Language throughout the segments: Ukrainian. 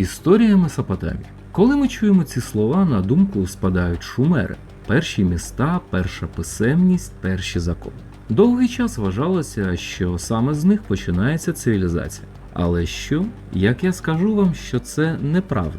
Історія Месопотамії. Коли ми чуємо ці слова, на думку спадають шумери, перші міста, перша писемність, перші закони. Довгий час вважалося, що саме з них починається цивілізація. Але що, як я скажу вам, що це неправда?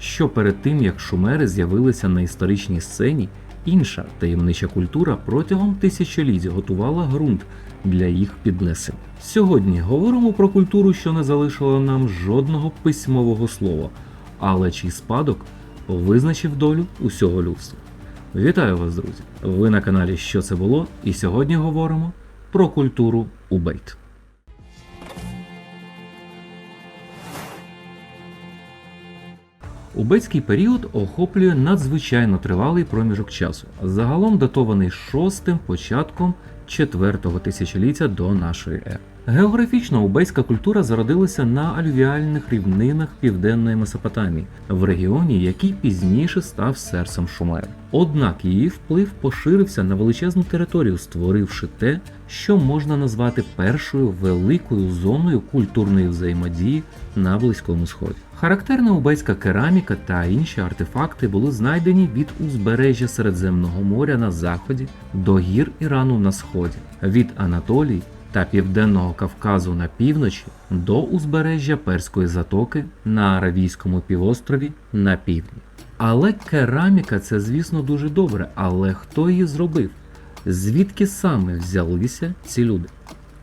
Що перед тим як шумери з'явилися на історичній сцені, інша таємнича культура протягом тисячоліть готувала ґрунт для їх піднесення. Сьогодні говоримо про культуру, що не залишила нам жодного письмового слова, але чий спадок визначив долю усього людства. Вітаю вас, друзі! Ви на каналі Що це було? І сьогодні говоримо про культуру Убейт. Убецький період охоплює надзвичайно тривалий проміжок часу, загалом датований шостим початком четвертого тисячоліття до нашої ери. Географічно убейська культура зародилася на алювіальних рівнинах південної Месопотамії, в регіоні, який пізніше став серцем Шумеру. Однак її вплив поширився на величезну територію, створивши те, що можна назвати першою великою зоною культурної взаємодії на Близькому Сході. Характерна убейська кераміка та інші артефакти були знайдені від узбережжя Середземного моря на заході до гір Ірану на сході, від Анатолії та Південного Кавказу на півночі до узбережжя Перської затоки на Аравійському півострові на півдні. Але кераміка це, звісно, дуже добре. Але хто її зробив? Звідки саме взялися ці люди?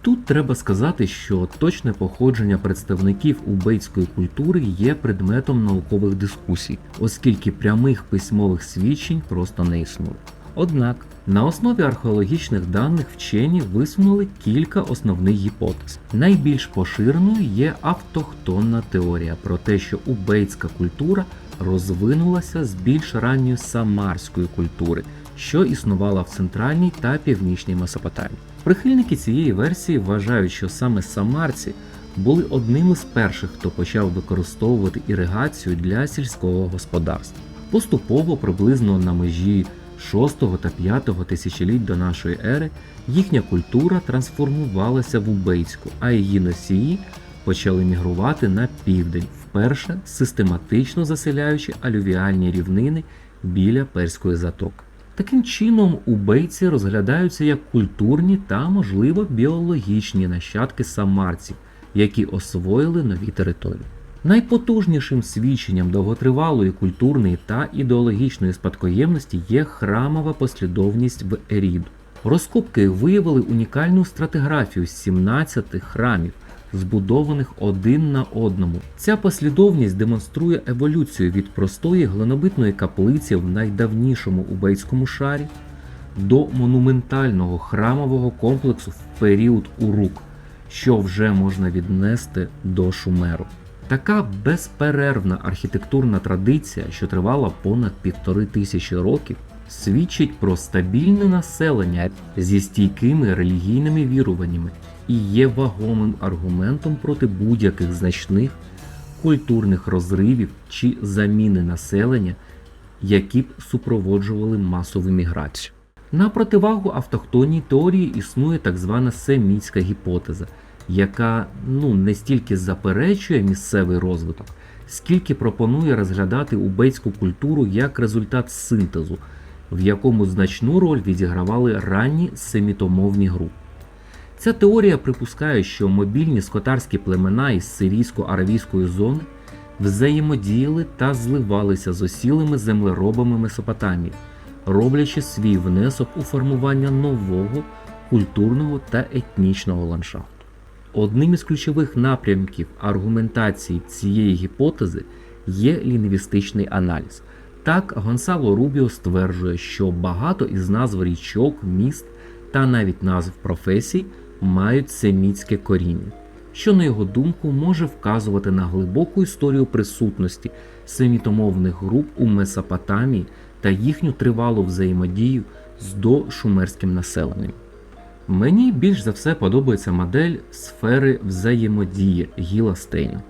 Тут треба сказати, що точне походження представників убейської культури є предметом наукових дискусій, оскільки прямих письмових свідчень просто не існує. Однак на основі археологічних даних вчені висунули кілька основних гіпотез. Найбільш поширеною є автохтонна теорія про те, що убейська культура розвинулася з більш ранньої самарської культури, що існувала в центральній та північній Месопотамії. Прихильники цієї версії вважають, що саме самарці були одним із перших, хто почав використовувати іригацію для сільського господарства. Поступово, приблизно на межі 6 та 5 тисячоліть до нашої ери, їхня культура трансформувалася в убейську, а її носії почали мігрувати на південь, вперше систематично заселяючи алювіальні рівнини біля Перської затоки. Таким чином, убейці розглядаються як культурні та, можливо, біологічні нащадки самарців, які освоїли нові території. Найпотужнішим свідченням довготривалої культурної та ідеологічної спадкоємності є храмова послідовність в Еріду. Розкопки виявили унікальну стратиграфію з 17 храмів, збудованих один на одному. Ця послідовність демонструє еволюцію від простої глинобитної каплиці в найдавнішому убейському шарі до монументального храмового комплексу в період Урук, що вже можна віднести до Шумеру. Така безперервна архітектурна традиція, що тривала понад півтори тисячі років, свідчить про стабільне населення зі стійкими релігійними віруваннями і є вагомим аргументом проти будь-яких значних культурних розривів чи заміни населення, які б супроводжували масову міграцію. На противагу автохтонній теорії існує так звана семітська гіпотеза, яка ну не стільки заперечує місцевий розвиток, скільки пропонує розглядати убейську культуру як результат синтезу, в якому значну роль відігравали ранні семітомовні групи. Ця теорія припускає, що мобільні скотарські племена із сирійсько-аравійської зони взаємодіяли та зливалися з осілими землеробами Месопотамії, роблячи свій внесок у формування нового культурного та етнічного ландшафту. Одним із ключових напрямків аргументації цієї гіпотези є лінгвістичний аналіз. Так, Гонсало Рубіо стверджує, що багато із назв річок, міст та навіть назв професій мають семітське коріння, що, на його думку, може вказувати на глибоку історію присутності семітомовних груп у Месопотамії та їхню тривалу взаємодію з дошумерським населенням. Мені більш за все подобається модель сфери взаємодії Гіла Стейна,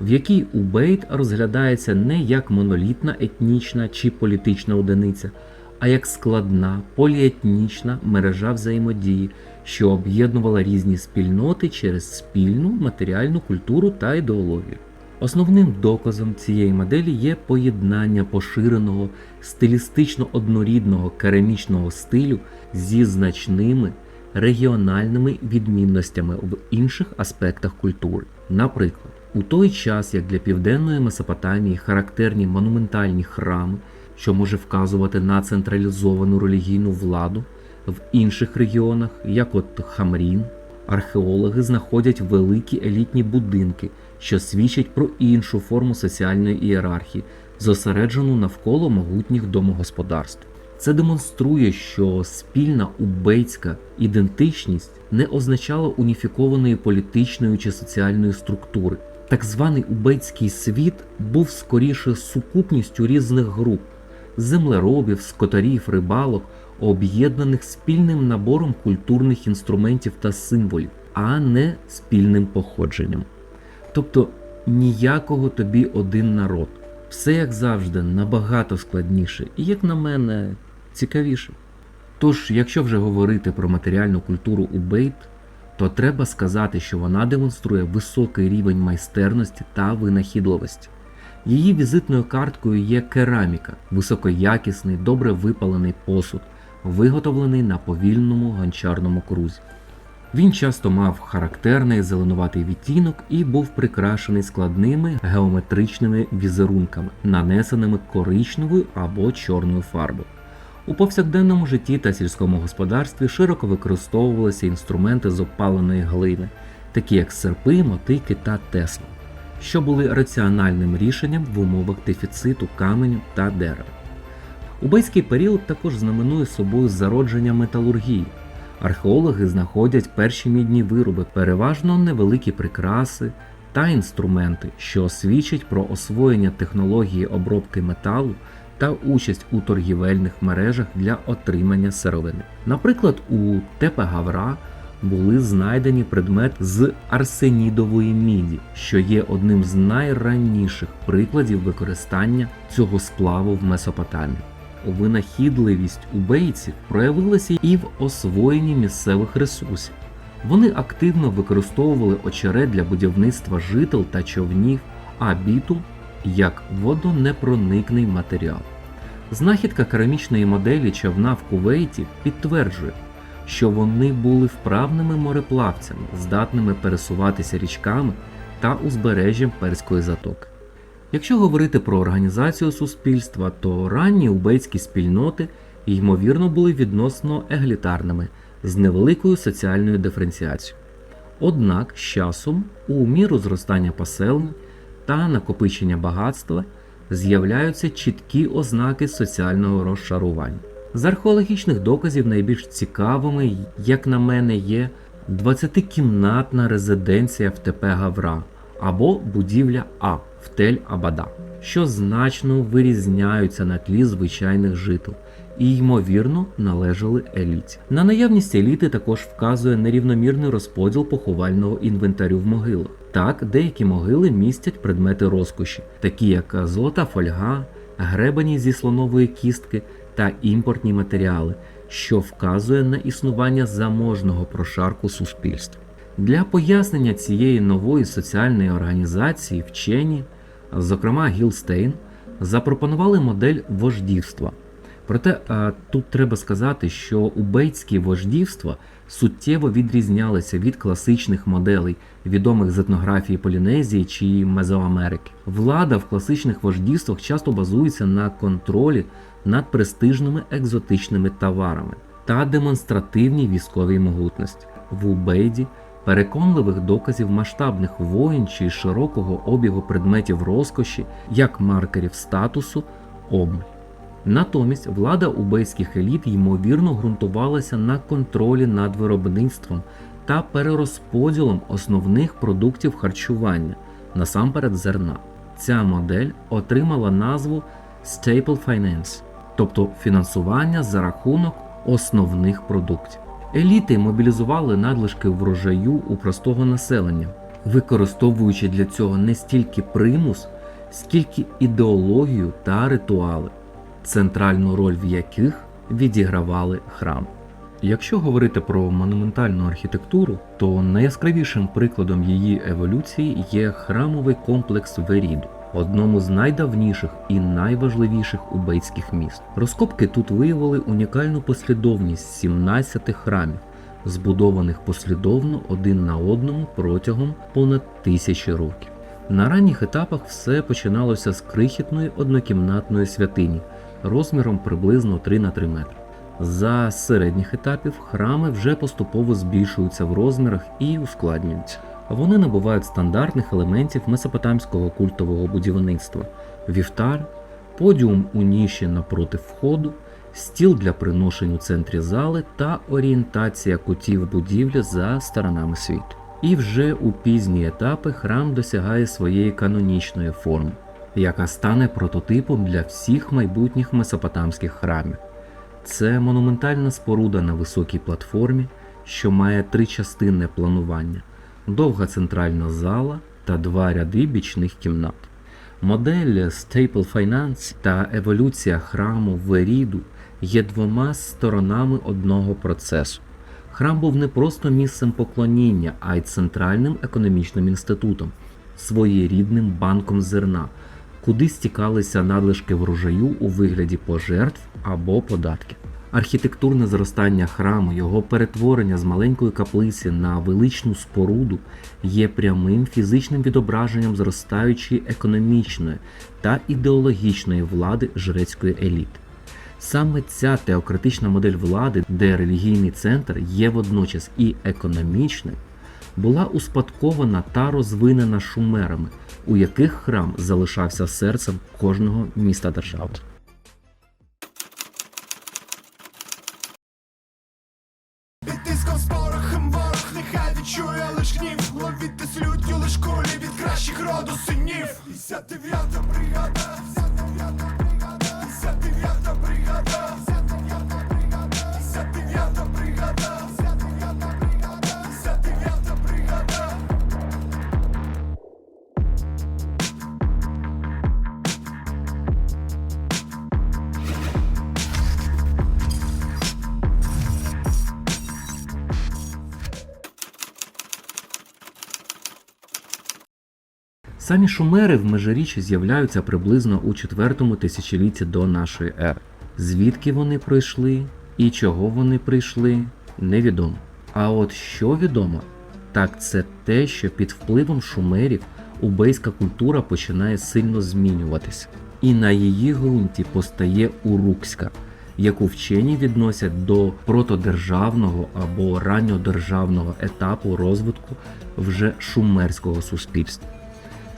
в якій Убейт розглядається не як монолітна етнічна чи політична одиниця, а як складна поліетнічна мережа взаємодії, що об'єднувала різні спільноти через спільну матеріальну культуру та ідеологію. Основним доказом цієї моделі є поєднання поширеного стилістично однорідного керамічного стилю зі значними регіональними відмінностями в інших аспектах культури. Наприклад, у той час, як для південної Месопотамії характерні монументальні храми, що може вказувати на централізовану релігійну владу, в інших регіонах, як от Хамрін, археологи знаходять великі елітні будинки, що свідчать про іншу форму соціальної ієрархії, зосереджену навколо могутніх домогосподарств. Це демонструє, що спільна убейська ідентичність не означала уніфікованої політичної чи соціальної структури. Так званий убейський світ був скоріше сукупністю різних груп землеробів, скотарів, рибалок, об'єднаних спільним набором культурних інструментів та символів, а не спільним походженням. Тобто ніякого тобі один народ. Все як завжди набагато складніше і, як на мене, цікавіше. Тож, якщо вже говорити про матеріальну культуру Убейт, то треба сказати, що вона демонструє високий рівень майстерності та винахідливості. Її візитною карткою є кераміка, високоякісний, добре випалений посуд, виготовлений на повільному гончарному крузі. Він часто мав характерний зеленуватий відтінок і був прикрашений складними геометричними візерунками, нанесеними коричневою або чорною фарбою. У повсякденному житті та сільському господарстві широко використовувалися інструменти з опаленої глини, такі як серпи, мотики та тесла, що були раціональним рішенням в умовах дефіциту каменю та дерева. Убейський період також знаменує собою зародження металургії. Археологи знаходять перші мідні вироби, переважно невеликі прикраси та інструменти, що свідчать про освоєння технології обробки металу та участь у торгівельних мережах для отримання сировини. Наприклад, у Тепе Гавра були знайдені предмет з арсенідової міді, що є одним з найранніших прикладів використання цього сплаву в Месопотамії. Винахідливість убейців проявилася і в освоєнні місцевих ресурсів. Вони активно використовували очерет для будівництва жител та човнів, а бітум як водонепроникний матеріал. Знахідка керамічної моделі човна в Кувейті підтверджує, що вони були вправними мореплавцями, здатними пересуватися річками та узбережжям Перської затоки. Якщо говорити про організацію суспільства, то ранні убейські спільноти ймовірно були відносно еглітарними з невеликою соціальною диференціацією. Однак з часом, у міру зростання поселень та накопичення багатства, з'являються чіткі ознаки соціального розшарування. З археологічних доказів найбільш цікавими, як на мене, є 20-кімнатна резиденція в ТП Гавра або будівля А в Тель Абада, що значно вирізняються на тлі звичайних жител і, ймовірно, належали еліті. На наявність еліти також вказує нерівномірний розподіл поховального інвентарю в могилах. Так, деякі могили містять предмети розкоші, такі як золота фольга, гребані зі слонової кістки та імпортні матеріали, що вказує на існування заможного прошарку суспільства. Для пояснення цієї нової соціальної організації вчені, зокрема Гілстейн, запропонували модель вождівства. Проте е, тут треба сказати, що убейтські вождівства суттєво відрізнялися від класичних моделей, відомих з етнографії Полінезії чи Мезоамерики. Влада в класичних вождівствах часто базується на контролі над престижними екзотичними товарами та демонстративній військовій могутності. В Убейді переконливих доказів масштабних воїн чи широкого обігу предметів розкоші, як маркерів статусу, обмаль. Натомість влада убейських еліт ймовірно ґрунтувалася на контролі над виробництвом та перерозподілом основних продуктів харчування, насамперед зерна. Ця модель отримала назву Staple Finance, тобто фінансування за рахунок основних продуктів. Еліти мобілізували надлишки врожаю у простого населення, використовуючи для цього не стільки примус, скільки ідеологію та ритуали, центральну роль в яких відігравали храм. Якщо говорити про монументальну архітектуру, то найяскравішим прикладом її еволюції є храмовий комплекс Веріду, одному з найдавніших і найважливіших убейських міст. Розкопки тут виявили унікальну послідовність 17 храмів, збудованих послідовно один на одному протягом понад тисячі років. На ранніх етапах все починалося з крихітної однокімнатної святині розміром приблизно 3 на 3 метри. За середніх етапів храми вже поступово збільшуються в розмірах і ускладнюються. Вони набувають стандартних елементів месопотамського культового будівництва: вівтар, подіум у ніші напроти входу, стіл для приношень у центрі зали та орієнтація кутів будівлі за сторонами світу. І вже у пізні етапи храм досягає своєї канонічної форми, яка стане прототипом для всіх майбутніх месопотамських храмів. Це монументальна споруда на високій платформі, що має тричастинне планування, довга центральна зала та два ряди бічних кімнат. Модель Staple Finance та еволюція храму Веріду є двома сторонами одного процесу. Храм був не просто місцем поклоніння, а й центральним економічним інститутом, своєрідним банком зерна, куди стікалися надлишки врожаю у вигляді пожертв або податків. Архітектурне зростання храму, його перетворення з маленької каплиці на величну споруду є прямим фізичним відображенням зростаючої економічної та ідеологічної влади жрецької еліти. Саме ця теократична модель влади, де релігійний центр є водночас і економічним, була успадкована та розвинена шумерами, у яких храм залишався серцем кожного міста держави. Під тиском порохом нехай відчує лиш гнів. Ловіти слюдню лиш кулі від кращих роду синів. 59-та бригада Самі шумери в межиріччі з'являються приблизно у четвертому тисячолітті до нашої ери. Звідки вони прийшли і чого вони прийшли, невідомо. А от що відомо, так це те, що під впливом шумерів убейська культура починає сильно змінюватися, і на її ґрунті постає урукська, яку вчені відносять до протодержавного або ранньодержавного етапу розвитку вже шумерського суспільства.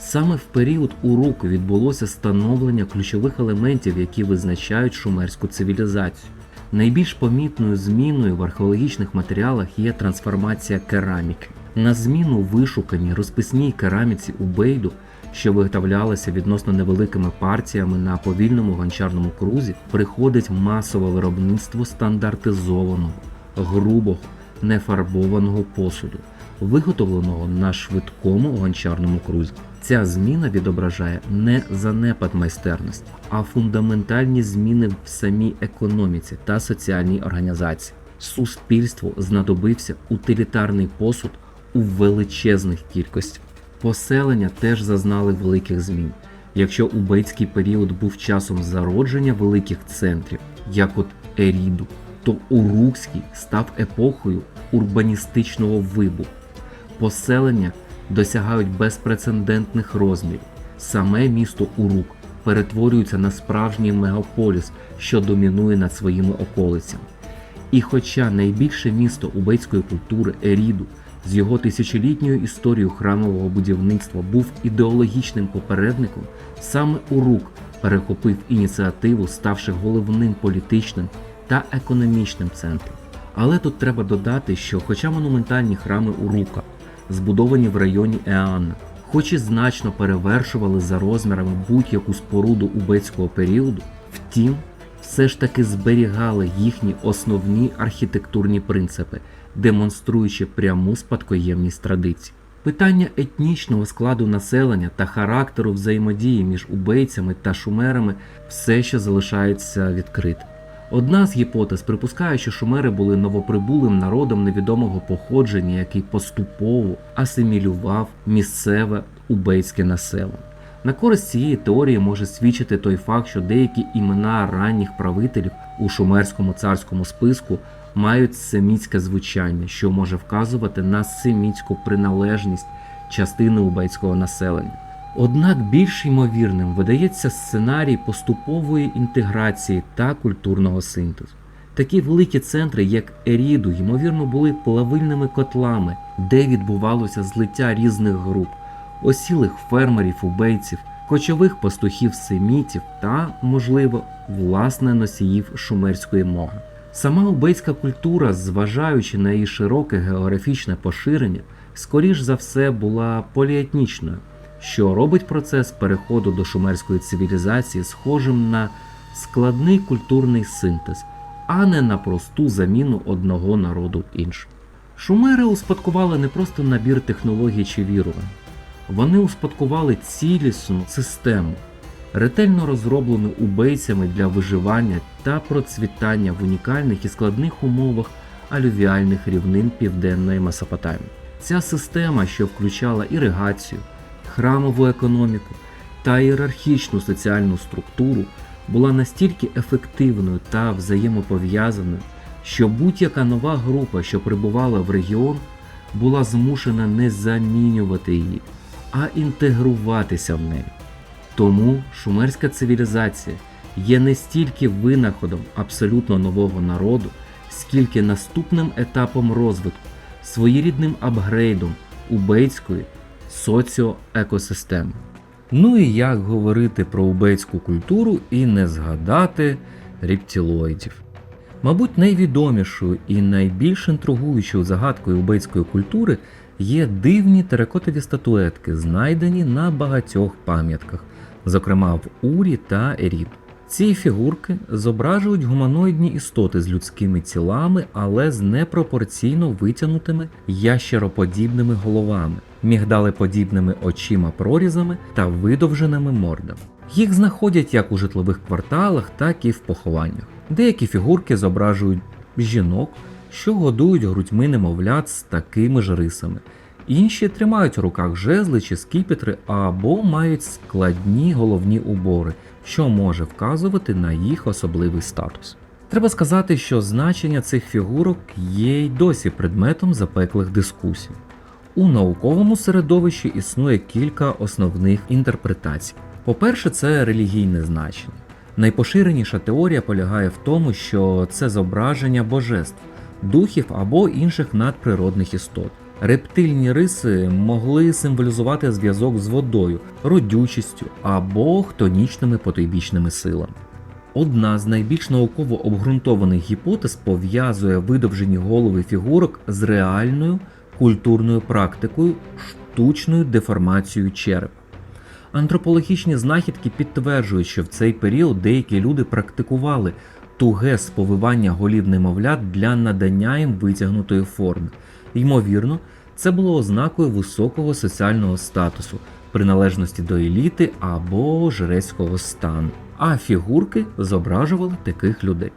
Саме в період уроку відбулося становлення ключових елементів, які визначають шумерську цивілізацію. Найбільш помітною зміною в археологічних матеріалах є трансформація кераміки. На зміну вишуканій розписній кераміці у Бейду, що виготовлялася відносно невеликими партіями на повільному гончарному крузі, приходить масове виробництво стандартизованого, грубого, нефарбованого посуду, виготовленого на швидкому гончарному крузі. Ця зміна відображає не занепад майстерності, а фундаментальні зміни в самій економіці та соціальній організації. Суспільству знадобився утилітарний посуд у величезних кількостях. Поселення теж зазнали великих змін. Якщо убейський період був часом зародження великих центрів, як от Еріду, то Урукський став епохою урбаністичного вибуху. Поселення досягають безпрецедентних розмірів. Саме місто Урук перетворюється на справжній мегаполіс, що домінує над своїми околицями. І хоча найбільше місто убейської культури Еріду з його тисячолітньою історією храмового будівництва був ідеологічним попередником, саме Урук перехопив ініціативу, ставши головним політичним та економічним центром. Але тут треба додати, що хоча монументальні храми Урука, збудовані в районі Еанна, хоч і значно перевершували за розмірами будь-яку споруду убецького періоду, втім, все ж таки зберігали їхні основні архітектурні принципи, демонструючи пряму спадкоємність традицій. Питання етнічного складу населення та характеру взаємодії між убейцями та шумерами все ще залишається відкритим. Одна з гіпотез припускає, що шумери були новоприбулим народом невідомого походження, який поступово асимілював місцеве убейське населення. На користь цієї теорії може свідчити той факт, що деякі імена ранніх правителів у шумерському царському списку мають семітське звучання, що може вказувати на семітську приналежність частини убейського населення. Однак більш ймовірним видається сценарій поступової інтеграції та культурного синтезу. Такі великі центри, як Еріду, ймовірно, були плавильними котлами, де відбувалося злиття різних груп, осілих фермерів, убейців, кочових пастухів семітів та, можливо, власне носіїв шумерської мови. Сама убейська культура, зважаючи на її широке географічне поширення, скоріш за все була поліетнічною, що робить процес переходу до шумерської цивілізації схожим на складний культурний синтез, а не на просту заміну одного народу іншим. Шумери успадкували не просто набір технологій чи вірувань, вони успадкували цілісну систему, ретельно розроблену убейцями для виживання та процвітання в унікальних і складних умовах алювіальних рівнин Південної Месопотамії. Ця система, що включала іригацію, храмову економіку та ієрархічну соціальну структуру, була настільки ефективною та взаємопов'язаною, що будь-яка нова група, що прибувала в регіон, була змушена не замінювати її, а інтегруватися в неї. Тому шумерська цивілізація є не стільки винаходом абсолютно нового народу, скільки наступним етапом розвитку, своєрідним апгрейдом убейської соціоекосистеми. Ну і як говорити про убейську культуру і не згадати рептилоїдів. Мабуть, найвідомішою і найбільш інтригуючою загадкою убейської культури є дивні теракотові статуетки, знайдені на багатьох пам'ятках, зокрема в Урі та Ерід. Ці фігурки зображують гуманоїдні істоти з людськими тілами, але з непропорційно витягнутими ящероподібними головами, мігдалеподібними очима прорізами та видовженими мордами. Їх знаходять як у житлових кварталах, так і в похованнях. Деякі фігурки зображують жінок, що годують грудьми немовлят з такими ж рисами. Інші тримають у руках жезли чи скіпетри або мають складні головні убори, що може вказувати на їх особливий статус. Треба сказати, що значення цих фігурок є й досі предметом запеклих дискусій. У науковому середовищі існує кілька основних інтерпретацій. По-перше, це релігійне значення. Найпоширеніша теорія полягає в тому, що це зображення божеств, духів або інших надприродних істот. Рептильні риси могли символізувати зв'язок з водою, родючістю або хтонічними потойбічними силами. Одна з найбільш науково обґрунтованих гіпотез пов'язує видовжені голови фігурок з реальною культурною практикою штучною деформацією черепа. Антропологічні знахідки підтверджують, що в цей період деякі люди практикували туге сповивання голів немовлят для надання їм витягнутої форми. Ймовірно, це було ознакою високого соціального статусу, приналежності до еліти або жрецького стану. А фігурки зображували таких людей.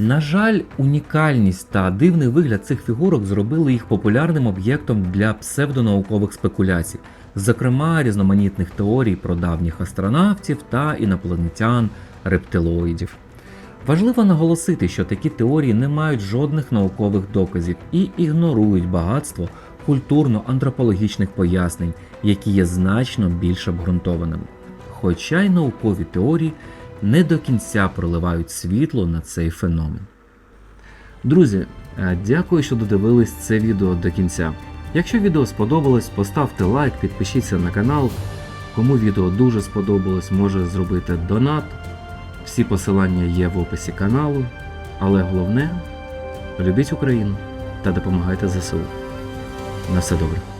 На жаль, унікальність та дивний вигляд цих фігурок зробили їх популярним об'єктом для псевдонаукових спекуляцій, зокрема різноманітних теорій про давніх астронавтів та інопланетян рептилоїдів. Важливо наголосити, що такі теорії не мають жодних наукових доказів і ігнорують багатство культурно-антропологічних пояснень, які є значно більш обґрунтованими. Хоча й наукові теорії не до кінця проливають світло на цей феномен. Друзі, е, дякую, що додивились це відео до кінця. Якщо відео сподобалось, поставте лайк, підпишіться на канал. Кому відео дуже сподобалось, може зробити донат. Всі посилання є в описі каналу. Але головне любіть Україну та допомагайте ЗСУ. На все добре.